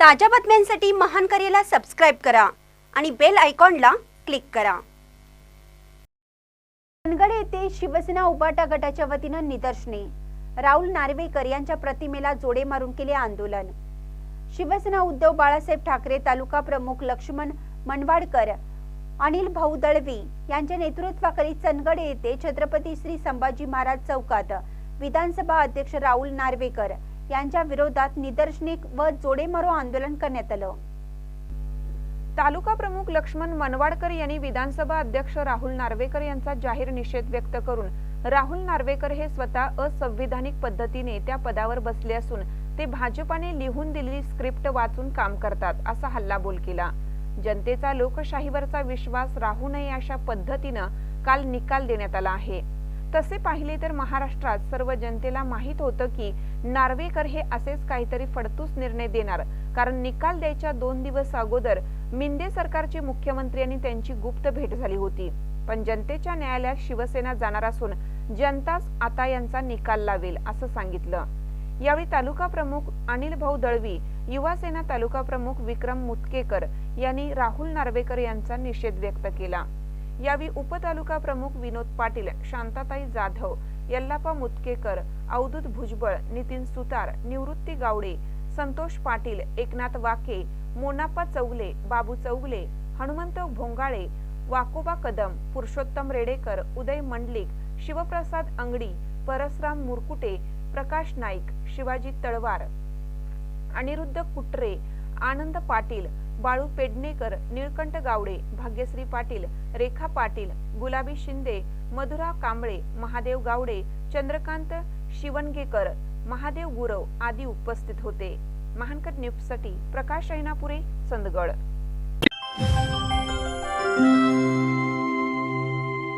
ताज्या बातम्यांसाठी महान करेला सबस्क्राईब करा आणि बेल आयकॉनला क्लिक करा. धनगड येथे शिवसेना उबाटा गटाच्या वतीनं निदर्शने. राहुल नार्वेकर यांच्या प्रतिमेला जोडे मारून केले आंदोलन. शिवसेना उद्धव बाळासाहेब ठाकरे तालुका प्रमुख लक्ष्मण मनवाडकर अनिल भाऊ दळवी यांच्या नेतृत्वाखाली चंदगड येथे छत्रपती श्री संभाजी महाराज चौकात विधानसभा अध्यक्ष राहुल नार्वेकर यांच्या विरोधात निदर्शने व जोडेमारो आंदोलन करण्यात आलं. तालुका प्रमुख लक्ष्मण मनवाडकर यांनी विधानसभा अध्यक्ष राहुल नार्वेकर यांचा जाहीर निषेध व्यक्त करून राहुल नार्वेकर हे स्वतः असंविधानिक पद्धतीने त्या पदावर बसले असून ते भाजपाने लिहून दिलेली स्क्रिप्ट वाचून काम करतात असा हल्लाबोल केला. जनतेचा लोकशाहीवरचा विश्वास राहू नये अशा पद्धतीनं काल निकाल देण्यात आला आहे. तसे पाहिले तर महाराष्ट्रात सर्व जनतेला माहीत होतं की नार्वेकर हे असेच काहीतरी फडतूस निर्णय देणार. कारण निकाल द्यायच्या दोन दिवस अगोदर मिंदे सरकारचे मुख्यमंत्री आणि त्यांची गुप्त भेट झाली होती. पण जनतेच्या न्यायालयात शिवसेना जाणार असून जनताच आता यांचा निकाल लावेल असं सांगितलं. यावेळी तालुका प्रमुख अनिल भाऊ दळवी युवा सेना तालुका प्रमुख विक्रम मुतकेकर यांनी राहुल नार्वेकर यांचा निषेध व्यक्त केला. यावेळी उपतालुका प्रमुख विनोद पाटील शांताताई जाधव यल्लापा मुतकेकर अवधूत भुजबळ नितीन सुतार निवृत्ती गावडे संतोष पाटील एकनाथ वाके मोनाप्पा चौगले बाबू चौगले हनुमंत भोंगाळे वाकोबा कदम पुरुषोत्तम रेडेकर उदय मंडलिक शिवप्रसाद अंगडी परसराम मुरकुटे प्रकाश नाईक शिवाजी तळवार अनिरुद्ध कुट्रे आनंद पाटील बाळू पेडणेकर निळकंठ गावडे भाग्यश्री पाटील रेखा पाटील गुलाबी शिंदे मधुरा कांबळे महादेव गावडे चंद्रकांत शिवणगेकर महादेव गुरव आदी उपस्थित होते. महानकट न्यूजसाठी प्रकाश ऐनापुरे चंदगड.